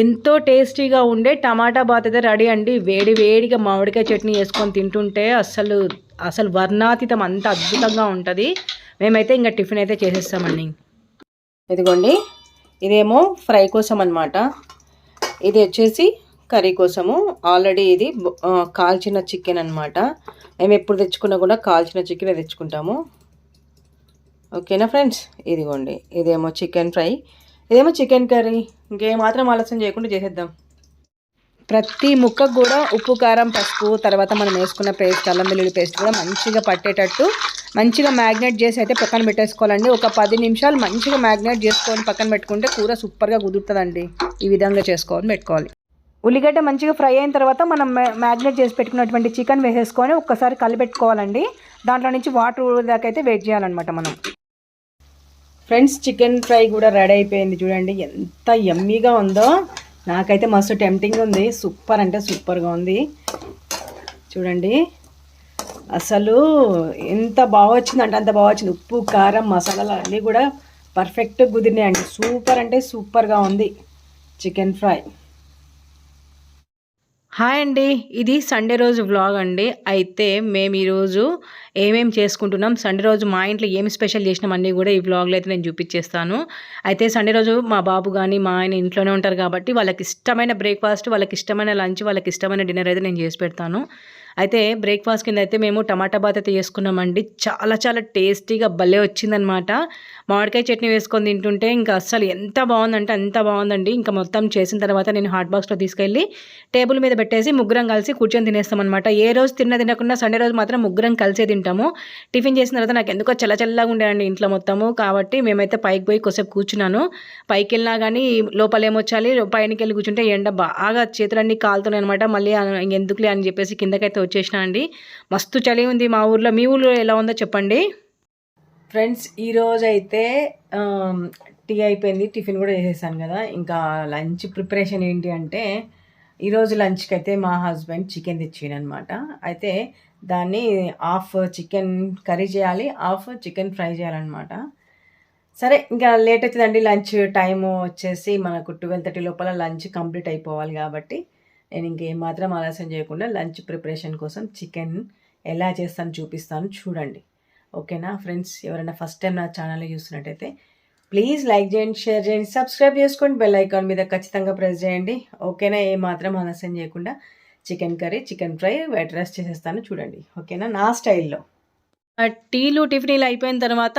ఎంతో టేస్టీగా ఉండే టమాటా బాత్ అయితే రెడీ అండి. వేడి వేడిగా మామిడికాయ చట్నీ వేసుకొని తింటుంటే అసలు అసలు వర్ణాతీతం అంత అద్భుతంగా ఉంటుంది. మేమైతే ఇంకా టిఫిన్ అయితే చేసేస్తామండి. ఇదిగోండి ఇదేమో ఫ్రై కోసం అనమాట ఇది వచ్చేసి కర్రీ కోసము. ఆల్రెడీ ఇది కాల్చిన చికెన్ అనమాట మేము ఎప్పుడు తెచ్చుకున్నా కూడా కాల్చిన చికెన్ తెచ్చుకుంటాము. ఓకేనా ఫ్రెండ్స్? ఇదిగోండి ఇదేమో చికెన్ ఫ్రై. ఇదేమో చికెన్ కర్రీ. ఇంకేం మాత్రం ఆలస్యం చేయకుండా చేసేద్దాం. ప్రతి ముక్కకు కూడా ఉప్పు కారం పసుపు తర్వాత మనం వేసుకున్న పేస్ట్ అల్లం వెల్లుల్లి పేస్ట్ కూడా మంచిగా పట్టేటట్టు మంచిగా మ్యాగ్నేట్ చేసి అయితే పక్కన పెట్టేసుకోవాలండి. ఒక పది నిమిషాలు మంచిగా మ్యాగ్నేట్ చేసుకొని పక్కన పెట్టుకుంటే కూర సూపర్గా కుదురుతుందండి. ఈ విధంగా చేసుకోవాలి పెట్టుకోవాలి. ఉల్లిగడ్డ మంచిగా ఫ్రై అయిన తర్వాత మనం మ్యాగ్నేట్ చేసి పెట్టుకున్నటువంటి చికెన్ వేసేసుకొని ఒక్కసారి కలిపెట్టుకోవాలండి. దాంట్లో నుంచి వాటర్ దాకా అయితే వెయిట్ చేయాలన్నమాట మనం. ఫ్రెండ్స్ చికెన్ ఫ్రై కూడా రెడీ అయిపోయింది. చూడండి ఎంత యమ్మీగా ఉందో. నాకైతే మస్తు టెంప్టింగ్ ఉంది. సూపర్ అంటే సూపర్గా ఉంది. చూడండి అసలు ఎంత బాగా వచ్చిందంటే అంత బాగా వచ్చింది. ఉప్పు కారం మసాలాలు అన్నీ కూడా పర్ఫెక్ట్గా కుదిరినాయండి సూపర్ అంటే సూపర్గా ఉంది. Chicken fry. హాయ్ అండి. ఇది సండే రోజు వ్లాగ్ అండి. అయితే మేము ఈరోజు ఏమేమి చేసుకుంటున్నాం సండే రోజు మా ఇంట్లో ఏమి స్పెషల్ చేసినాం అన్నీ కూడా ఈ వ్లాగ్లో అయితే నేను చూపించేస్తాను. అయితే సండే రోజు మా బాబు కానీ మా ఆయన ఇంట్లోనే ఉంటారు కాబట్టి వాళ్ళకి ఇష్టమైన బ్రేక్ఫాస్ట్ వాళ్ళకి ఇష్టమైన లంచ్ వాళ్ళకి ఇష్టమైన డిన్నర్ అయితే నేను చేసి పెడతాను. అయితే బ్రేక్ఫాస్ట్ కింద అయితే మేము టమాటా బాత్ అయితే చేసుకున్నామండి. చాలా చాలా టేస్టీగా భలే వచ్చిందనమాట మామిడికాయ చట్నీ వేసుకొని తింటుంటే ఇంకా అస్సలు ఎంత బాగుందంటే అంత బాగుందండి. ఇంకా మొత్తం చేసిన తర్వాత నేను హాట్ బాక్స్లో తీసుకెళ్ళి టేబుల్ మీద పెట్టేసి ముగ్గురం కలిసి కూర్చొని తినేస్తామన్నమాట. ఏ రోజు తిన్న తినకుండా సండే రోజు మాత్రం ముగ్గురం కలిసే తింటాము. టిఫిన్ చేసిన తర్వాత నాకు ఎందుకో చల్ల చల్లగా ఉండేయండి ఇంట్లో మొత్తము. కాబట్టి మేమైతే పైకి పోయి కొసేపు కూర్చున్నాను. పైకి వెళ్ళినా కానీ లోపల ఏమొచ్చాలి? పైనకి వెళ్ళి కూర్చుంటే ఎండ బాగా చేతులన్నీ కాలుతున్నాయి అనమాట మళ్ళీ ఎందుకులే అని చెప్పేసి కిందకైతే వచ్చేసిన అండి. మస్తు చలి ఉంది మా ఊర్లో. మీ ఊర్లో ఎలా ఉందో చెప్పండి. ఫ్రెండ్స్ ఈరోజు అయితే టీ అయిపోయింది. టిఫిన్ కూడా చేసేసాను కదా. ఇంకా లంచ్ ప్రిపరేషన్ ఏంటి అంటే ఈరోజు లంచ్కి అయితే మా హస్బెండ్ చికెన్ తెచ్చిండనమాట. అయితే దాన్ని హాఫ్ చికెన్ కర్రీ చేయాలి హాఫ్ చికెన్ ఫ్రై చేయాలన్నమాట. సరే ఇంకా లేట్ అవుతుందండి. లంచ్ టైం వచ్చేసి మనకు ట్వెల్వ్ థర్టీ లోపల లంచ్ కంప్లీట్ అయిపోవాలి కాబట్టి. నేను ఇంకేం మాత్రం ఆలస్యం చేయకుండా లంచ్ ప్రిపరేషన్ కోసం చికెన్ ఎలా చేస్తాను చూపిస్తాను చూడండి. ఓకేనా? ఫ్రెండ్స్ ఎవరైనా ఫస్ట్ టైం నా ఛానల్ చూస్తున్నట్టయితే ప్లీజ్ లైక్ చేయండి షేర్ చేయండి సబ్స్క్రైబ్ చేసుకోండి బెల్ ఐకాన్ మీద ఖచ్చితంగా ప్రెస్ చేయండి. ఓకేనా? ఏ మాత్రం ఆలస్యం చేయకుండా chicken curry chicken fry white rice చేసేస్తాను చూడండి. ఓకేనా? నా స్టైల్లో. టీలు టిఫిన్లు అయిపోయిన తర్వాత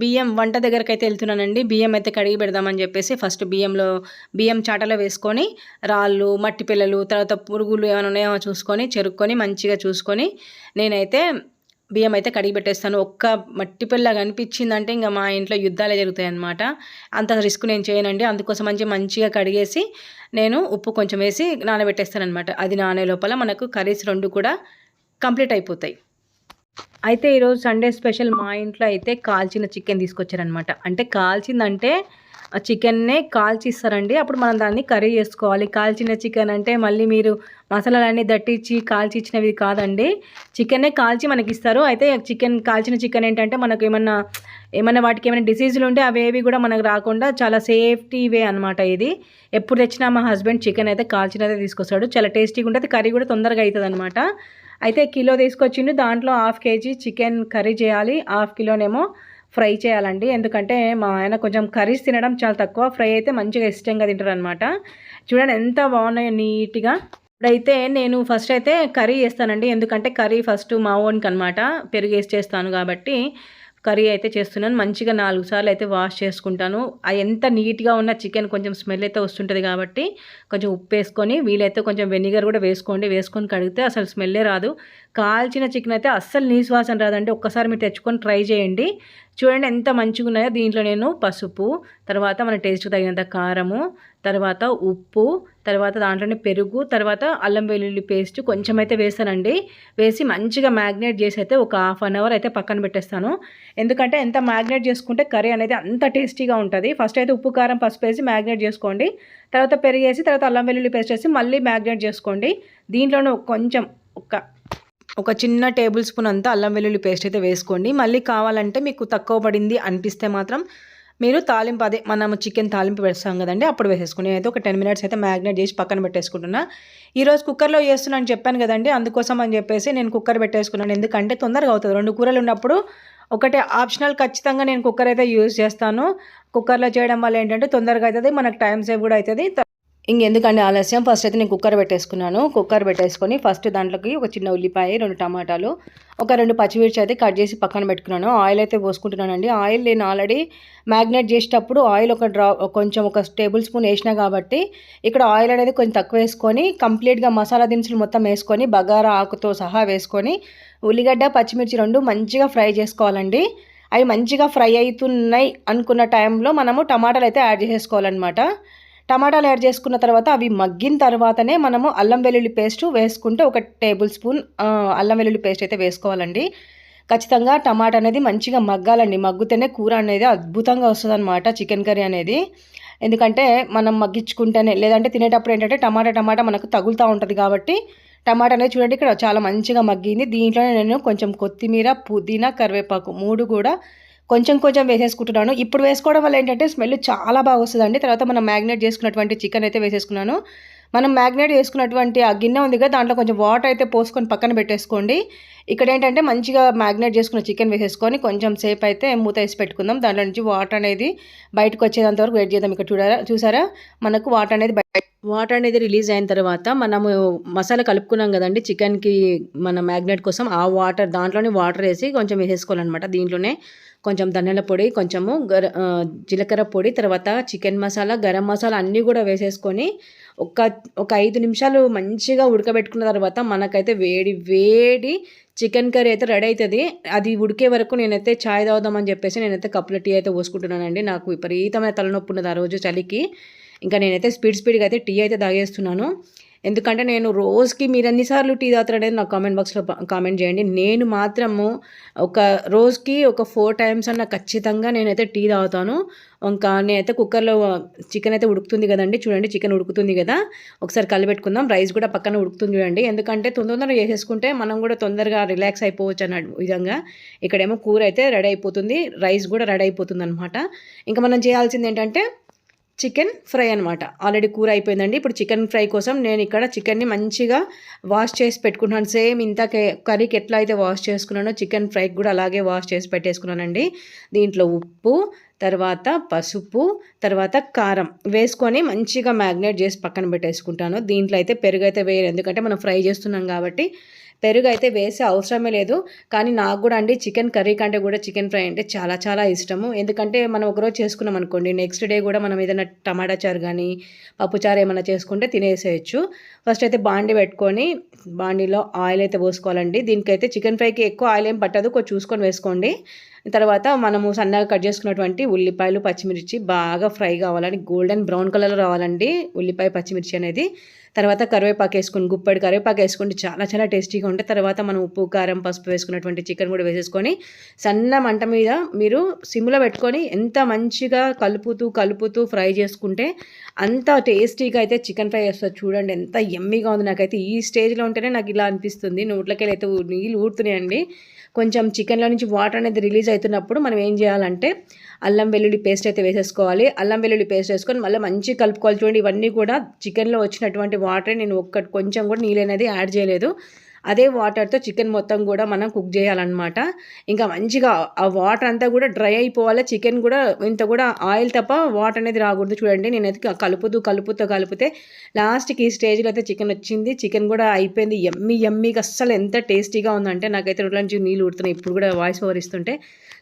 బియ్యం వంట దగ్గరికి అయితే వెళ్తున్నానండి. బియ్యం అయితే కడిగి పెడదామని చెప్పేసి ఫస్ట్ బియ్యంలో బియ్యం చాటలో వేసుకొని రాళ్ళు మట్టి పిల్లలు తర్వాత పురుగులు ఏమైనా ఉన్నాయో చూసుకొని చెరుక్కొని మంచిగా చూసుకొని నేనైతే బియ్యం అయితే కడిగి పెట్టేస్తాను. ఒక్క మట్టి పిల్ల కనిపించిందంటే ఇంకా మా ఇంట్లో యుద్ధాలే జరుగుతాయి అనమాట అంత రిస్క్ నేను చేయనండి. అందుకోసం మంచి మంచిగా కడిగేసి నేను ఉప్పు కొంచెం వేసి నానబెట్టేస్తాను అనమాట అది నానే లోపల మనకు కర్రీస్ రెండు కూడా కంప్లీట్ అయిపోతాయి. అయితే ఈరోజు సండే స్పెషల్ మా ఇంట్లో అయితే కాల్చిన చికెన్ తీసుకొచ్చారనమాట అంటే కాల్చిందంటే ఆ చికెన్నే కాల్చిస్తారండి. అప్పుడు మనం దాన్ని కర్రీ చేసుకోవాలి. కాల్చిన చికెన్ అంటే మళ్ళీ మీరు మసాలాలన్నీ దట్టించి కాల్చి ఇచ్చినవి కాదండి. చికెన్నే కాల్చి మనకి ఇస్తారు అయితే చికెన్ కాల్చిన చికెన్ ఏంటంటే మనకు ఏమన్నా ఏమైనా వాటికి ఏమైనా డిసీజులు ఉంటే అవేవి కూడా మనకు రాకుండా చాలా సేఫ్టీ వే అనమాట ఇది. ఎప్పుడు తెచ్చినా మా హస్బెండ్ చికెన్ అయితే కాల్చినదే తీసుకొస్తాడు. చాలా టేస్టీగా ఉంటుంది కర్రీ కూడా తొందరగా అవుతుంది అనమాట అయితే కిలో తీసుకొచ్చిండు. దాంట్లో హాఫ్ కేజీ చికెన్ కర్రీ చేయాలి. హాఫ్ కిలోనేమో ఫ్రై చేయాలండి. ఎందుకంటే మా ఆయన కొంచెం కర్రీస్ తినడం చాలా తక్కువ. ఫ్రై అయితే మంచిగా ఇష్టంగా తింటారు అనమాట చూడండి ఎంత బాగున్నాయో నీట్గా. ఇప్పుడైతే నేను ఫస్ట్ అయితే కర్రీ చేస్తానండి. ఎందుకంటే కర్రీ ఫస్ట్ మా ఓన్కి అనమాట పెరుగు వేసి చేస్తాను కాబట్టి. కర్రీ అయితే చేస్తున్నాను. మంచిగా నాలుగు సార్లు అయితే వాష్ చేసుకుంటాను. ఎంత నీట్గా ఉన్న చికెన్ కొంచెం స్మెల్ అయితే వస్తుంటుంది కాబట్టి కొంచెం ఉప్పు వేసుకొని వీలైతే కొంచెం వెనిగర్ కూడా వేసుకోండి. వేసుకొని కడిగితే అసలు స్మెల్లే రాదు. కాల్చిన చికెన్ అయితే అస్సలు నీసు రాదండి. ఒక్కసారి మీరు తెచ్చుకొని ట్రై చేయండి. చూడండి ఎంత మంచిగా ఉన్నాయో. దీంట్లో నేను పసుపు తర్వాత మన టేస్ట్కి తగినంత కారము తర్వాత ఉప్పు తర్వాత దాంట్లోనే పెరుగు తర్వాత అల్లం వెల్లుల్లి పేస్ట్ కొంచెం అయితే వేస్తానండి. వేసి మంచిగా మ్యాగ్నేట్ చేసి అయితే ఒక హాఫ్ అన్ అవర్ అయితే పక్కన పెట్టేస్తాను. ఎందుకంటే ఎంత మ్యాగ్నేట్ చేసుకుంటే కర్రీ అనేది అంత టేస్టీగా ఉంటుంది. ఫస్ట్ అయితే ఉప్పు కారం పసుపు వేసి మ్యాగ్నేట్ చేసుకోండి. తర్వాత పెరిగేసి తర్వాత అల్లం వెల్లుల్లి పేస్ట్ వేసి మళ్ళీ మ్యాగ్నేట్ చేసుకోండి. దీంట్లోనే కొంచెం ఒక ఒక చిన్న టేబుల్ స్పూన్ అంతా అల్లం వెల్లుల్లి పేస్ట్ అయితే వేసుకోండి. మళ్ళీ కావాలంటే మీకు తక్కువ పడింది అనిపిస్తే మాత్రం మీరు తాలింపు అదే మనం చికెన్ తాలింపు వేస్తాం కదండి అప్పుడు వేసేసుకుని అయితే ఒక టెన్ మినిట్స్ అయితే మ్యాగ్నేట్ చేసి పక్కన పెట్టేసుకుంటున్నా. ఈరోజు కుక్కర్లో చేస్తున్నాను చెప్పాను కదండి అందుకోసం అని చెప్పేసి నేను కుక్కర్ పెట్టేసుకున్నాను. ఎందుకంటే తొందరగా అవుతుంది. రెండు కూరలు ఉన్నప్పుడు ఒకటే ఆప్షనల్ ఖచ్చితంగా నేను కుక్కర్ అయితే యూజ్ చేస్తాను. కుక్కర్లో చేయడం వల్ల ఏంటంటే తొందరగా అవుతుంది మనకు టైం సేవ్ కూడా అవుతుంది. ఇంకెందుకండి ఆలస్యం? ఫస్ట్ అయితే నేను కుక్కర్ పెట్టేసుకున్నాను. కుక్కర్ పెట్టేసుకొని ఫస్ట్ దాంట్లోకి ఒక చిన్న ఉల్లిపాయ రెండు టమాటాలు ఒక రెండు పచ్చిమిర్చి అయితే కట్ చేసి పక్కన పెట్టుకున్నాను. ఆయిల్ అయితే పోసుకుంటున్నానండి. ఆయిల్ నేను ఆల్రెడీ మ్యాగ్నేట్ చేసేటప్పుడు ఆయిల్ ఒక డ్రా కొంచెం ఒక టేబుల్ స్పూన్ వేసినా కాబట్టి ఇక్కడ ఆయిల్ అనేది కొంచెం తక్కువ వేసుకొని కంప్లీట్గా మసాలా దినుసులు మొత్తం వేసుకొని బగారా ఆకుతో సహా వేసుకొని ఉల్లిగడ్డ పచ్చిమిర్చి రెండు మంచిగా ఫ్రై చేసుకోవాలండి. అవి మంచిగా ఫ్రై అవుతున్నాయి అనుకున్న టైంలో మనము టమాటాలు అయితే యాడ్ చేసేసుకోవాలన్నమాట. టమాటాలు యాడ్ చేసుకున్న తర్వాత అవి మగ్గిన తర్వాతనే మనము అల్లం వెల్లుల్లి పేస్ట్ వేసుకుంటే ఒక టేబుల్ స్పూన్ అల్లం వెల్లుల్లి పేస్ట్ అయితే వేసుకోవాలండి. ఖచ్చితంగా టమాటా అనేది మంచిగా మగ్గాలండి. మగ్గుతేనే కూర అనేది అద్భుతంగా వస్తుంది చికెన్ కర్రీ అనేది. ఎందుకంటే మనం మగ్గించుకుంటేనే లేదంటే తినేటప్పుడు ఏంటంటే టమాటా టమాటా మనకు తగులుతూ ఉంటుంది కాబట్టి టమాటా అనేది చూడండి ఇక్కడ చాలా మంచిగా మగ్గింది. దీంట్లోనే నేను కొంచెం కొత్తిమీర పుదీనా కరివేపాకు మూడు కూడా కొంచెం కొంచెం వేసేసుకుంటున్నాను. ఇప్పుడు వేసుకోవడం వల్ల ఏంటంటే స్మెల్ చాలా బాగా వస్తుందండి. తర్వాత మనం మ్యాగ్నేట్ చేసుకున్నటువంటి చికెన్ అయితే వేసేసుకున్నాను. మనం మ్యాగ్నేట్ చేసుకున్నటువంటి ఆ గిన్నె ఉంది కదా దాంట్లో కొంచెం వాటర్ అయితే పోసుకొని పక్కన పెట్టేసుకోండి. ఇక్కడ ఏంటంటే మంచిగా మ్యాగ్నేట్ చేసుకున్న చికెన్ వేసేసుకొని కొంచెం సేపు అయితే మూత వేసి పెట్టుకుందాం. దాంట్లో నుంచి వాటర్ అనేది బయటకు వచ్చేంత వరకు వెయిట్ చేద్దాం. ఇక్కడ చూడారా? చూసారా? మనకు వాటర్ అనేది వాటర్ అనేది రిలీజ్ అయిన తర్వాత మనము మసాలా కలుపుకున్నాం కదండి చికెన్కి మన మ్యాగ్నేట్ కోసం ఆ వాటర్ దాంట్లోనే వాటర్ వేసి కొంచెం వేసేసుకోవాలన్నమాట. దీంట్లోనే కొంచెం ధనియాల పొడి కొంచెము గర జీలకర్ర పొడి తర్వాత చికెన్ మసాలా గరం మసాలా అన్నీ కూడా వేసేసుకొని ఒక ఒక ఐదు నిమిషాలు మంచిగా ఉడకబెట్టుకున్న తర్వాత మనకైతే వేడి వేడి చికెన్ కర్రీ అయితే రెడీ అవుతుంది అది ఉడికే వరకు నేనైతే ఛాయ్ తాగుదామని చెప్పేసి నేనైతే కప్పుల టీ అయితే పోసుకుంటున్నానండి. నాకు విపరీతమైన తలనొప్పి ఉన్నది ఆ రోజు చలికి. ఇంకా నేనైతే స్పీడ్ స్పీడ్గా అయితే టీ అయితే తాగేస్తున్నాను. ఎందుకంటే నేను రోజుకి మీరు ఎన్నిసార్లు టీ తాగుతారనేది నాకు కామెంట్ బాక్స్లో కామెంట్ చేయండి. నేను మాత్రము ఒక రోజుకి ఒక ఫోర్ టైమ్స్ అన్న ఖచ్చితంగా నేనైతే టీ తాగుతాను. ఇంకా నేనైతే కుక్కర్లో చికెన్ అయితే ఉడుకుతుంది కదండి. చూడండి చికెన్ ఉడుకుతుంది కదా. ఒకసారి కలిపెట్టుకుందాం రైస్ కూడా పక్కన ఉడుకుతుంది చూడండి. ఎందుకంటే తొందరగా చేసేసుకుంటే మనం కూడా తొందరగా రిలాక్స్ అయిపోవచ్చు అన్న విధంగా. ఇక్కడేమో కూర అయితే రెడీ అయిపోతుంది. రైస్ కూడా రెడీ అయిపోతుంది అనమాట ఇంకా మనం చేయాల్సింది ఏంటంటే చికెన్ ఫ్రై అనమాట ఆల్రెడీ కూర అయిపోయిందండి. ఇప్పుడు చికెన్ ఫ్రై కోసం నేను ఇక్కడ చికెన్ని మంచిగా వాష్ చేసి పెట్టుకున్నాను. సేమ్ ఇంత కర్రీకి ఎట్లా అయితే వాష్ చేసుకున్నానో చికెన్ ఫ్రైకి కూడా అలాగే వాష్ చేసి పెట్టేసుకున్నానండి. దీంట్లో ఉప్పు తర్వాత పసుపు తర్వాత కారం వేసుకొని మంచిగా మ్యాగ్నేట్ చేసి పక్కన పెట్టేసుకుంటాను. దీంట్లో అయితే పెరుగు అయితే వేయరు. ఎందుకంటే మనం ఫ్రై చేస్తున్నాం కాబట్టి పెరుగు అయితే వేసే అవసరమే లేదు. కానీ నాకు కూడా అండి చికెన్ కర్రీ కంటే కూడా చికెన్ ఫ్రై అంటే చాలా చాలా ఇష్టము. ఎందుకంటే మనం ఒకరోజు చేసుకున్నాం అనుకోండి నెక్స్ట్ డే కూడా మనం ఏదైనా టమాటా చారు కానీ పప్పుచారు ఏమైనా చేసుకుంటే తినేసేయచ్చు. ఫస్ట్ అయితే బాండి పెట్టుకొని బాండీలో ఆయిల్ అయితే పోసుకోవాలండి. దీనికైతే చికెన్ ఫ్రైకి ఎక్కువ ఆయిల్ ఏం పట్టదు. కొంచెం చూసుకొని వేసుకోండి. తర్వాత మనము సన్నగా కట్ చేసుకున్నటువంటి ఉల్లిపాయలు పచ్చిమిర్చి బాగా ఫ్రై కావాలని గోల్డెన్ బ్రౌన్ కలర్లో రావాలండి ఉల్లిపాయ పచ్చిమిర్చి అనేది. తర్వాత కరివేపాకు వేసుకుని గుప్పడి కరివేపాకు వేసుకుంటే చాలా చాలా టేస్టీగా ఉంటాయి. తర్వాత మనం ఉప్పు కారం పసుపు వేసుకున్నటువంటి చికెన్ కూడా వేసేసుకొని సన్న మంట మీద మీరు సిమ్లో పెట్టుకొని ఎంత మంచిగా కలుపుతూ కలుపుతూ ఫ్రై చేసుకుంటే అంత టేస్టీగా అయితే చికెన్ ఫ్రై చేస్తుంది చూడండి ఎంత ఎమ్మీగా ఉంది. నాకైతే ఈ స్టేజ్లో ఉంటేనే నాకు ఇలా అనిపిస్తుంది. నోట్లకెళ్ళి అయితే నీళ్ళు ఊడుతున్నాయండి కొంచెం చికెన్లో నుంచి వాటర్ అనేది రిలీజ్ అవుతున్నప్పుడు మనం ఏం చేయాలంటే అల్లం వెల్లుల్లి పేస్ట్ అయితే వేసేసుకోవాలి. అల్లం వెల్లుల్లి పేస్ట్ వేసుకొని మళ్ళీ మంచిగా కలుపుకోవాలి. చూడండి ఇవన్నీ కూడా చికెన్లో వచ్చినటువంటి వాటర్. నేను ఒక్క కొంచెం కూడా నీళ్ళు అనేది యాడ్ చేయలేదు. అదే వాటర్తో చికెన్ మొత్తం కూడా మనం కుక్ చేయాలన్నమాట. ఇంకా మంచిగా ఆ వాటర్ అంతా కూడా డ్రై అయిపోవాలి. చికెన్ కూడా ఇంత కూడా ఆయిల్ తప్ప వాటర్ అనేది రాకూడదు. చూడండి నేనైతే కలుపుతూ కలుపుతూ కలిపితే లాస్ట్కి ఈ స్టేజ్లో అయితే చికెన్ వచ్చింది. చికెన్ కూడా అయిపోయింది. ఎమ్మి ఎమ్మిగా అస్సలు ఎంత టేస్టీగా ఉందంటే నాకైతే రోడ్ల నుంచి నీళ్ళు ఉడుతున్నాయి ఇప్పుడు కూడా వాయిస్ ఓవర్ ఇస్తుంటే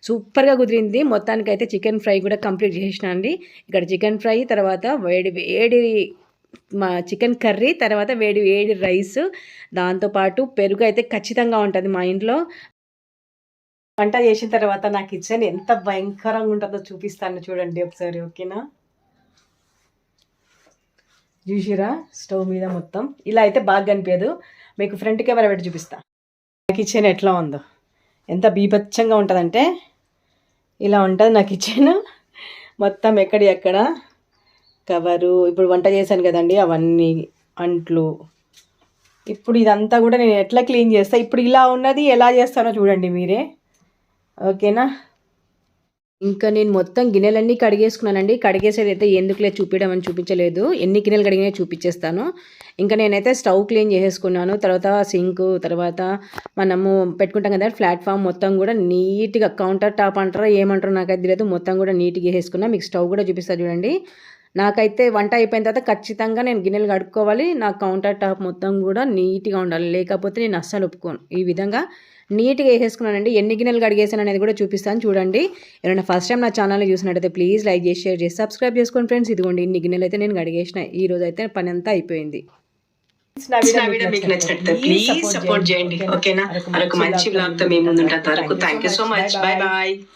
సూపర్గా కుదిరింది. మొత్తానికైతే చికెన్ ఫ్రై కూడా కంప్లీట్ చేసిన అండి. ఇక్కడ చికెన్ ఫ్రై తర్వాత వేడి వేడి మా చికెన్ కర్రీ తర్వాత వేడి వేడి రైస్ దాంతోపాటు పెరుగు అయితే ఖచ్చితంగా ఉంటుంది మా ఇంట్లో. వంట చేసిన తర్వాత నా కిచెన్ ఎంత భయంకరంగా ఉంటుందో చూపిస్తాను చూడండి ఒకసారి ఓకేనా? చూసిరా? స్టవ్ మీద మొత్తం. ఇలా అయితే బాగా కనిపించదు. మీకు ఫ్రంట్ కెమెరా పెట్టి చూపిస్తా. కిచెన్ ఎట్లా ఉందో. ఎంత బీభత్సంగా ఉంటుందంటే ఇలా ఉంటుంది నా కిచెన్. మొత్తం ఎక్కడి ఎక్కడ కవరు ఇప్పుడు వంట చేశాను కదండి అవన్నీ అంట్లు. ఇప్పుడు ఇదంతా కూడా నేను ఎట్లా క్లీన్ చేస్తా? ఇప్పుడు ఇలా ఉన్నది ఎలా చేస్తానో చూడండి మీరే. ఓకేనా? ఇంకా నేను మొత్తం గిన్నెలన్నీ కడిగేసుకున్నానండి. కడిగేసేది అయితే ఎందుకులే చూపించడం అని చూపించలేదు. ఎన్ని గిన్నెలు కడిగినా చూపించేస్తాను. ఇంకా నేనైతే స్టవ్ క్లీన్ చేసేసుకున్నాను. తర్వాత సింక్ తర్వాత మనము పెట్టుకుంటాం కదా ప్లాట్ఫామ్ మొత్తం కూడా నీట్గా కౌంటర్ టాప్ అంటారా ఏమంటారో నాకైతే తెలియదు. మొత్తం కూడా నీట్గా వేసేసుకున్నా. మీకు స్టవ్ కూడా చూపిస్తా చూడండి. నాకైతే వంట అయిపోయిన తర్వాత ఖచ్చితంగా నేను గిన్నెలు కడుక్కోవాలి. నా కౌంటర్ టాప్ మొత్తం కూడా నీట్గా ఉండాలి. లేకపోతే నేను అస్సలు ఒప్పుకోను. ఈ విధంగా నీట్గా వేసేసుకున్నానండి. ఎన్ని గిన్నెలు కడిగేసాను అనేది కూడా చూపిస్తాను. చూడండి. ఎవరైనా ఫస్ట్ టైం నా ఛానల్ చూసినట్టయితే ప్లీజ్ లైక్ చేసి షేర్ చేసి సబ్స్క్రైబ్ చేసుకోండి ఫ్రెండ్స్. ఇదిగోండి ఇన్ని గిన్నెలు అయితే నేను కడిగేసిన. ఈ రోజు అయితే పని అంతా అయిపోయింది. నా వీడియో మీకు నచ్చినట్లయితే ప్లీజ్ సపోర్ట్ చేయండి. ఓకేనా మరొక మంచి బ్లాగ్తో మీ ముందు ఉంటాను. వరకు thank you so much bye bye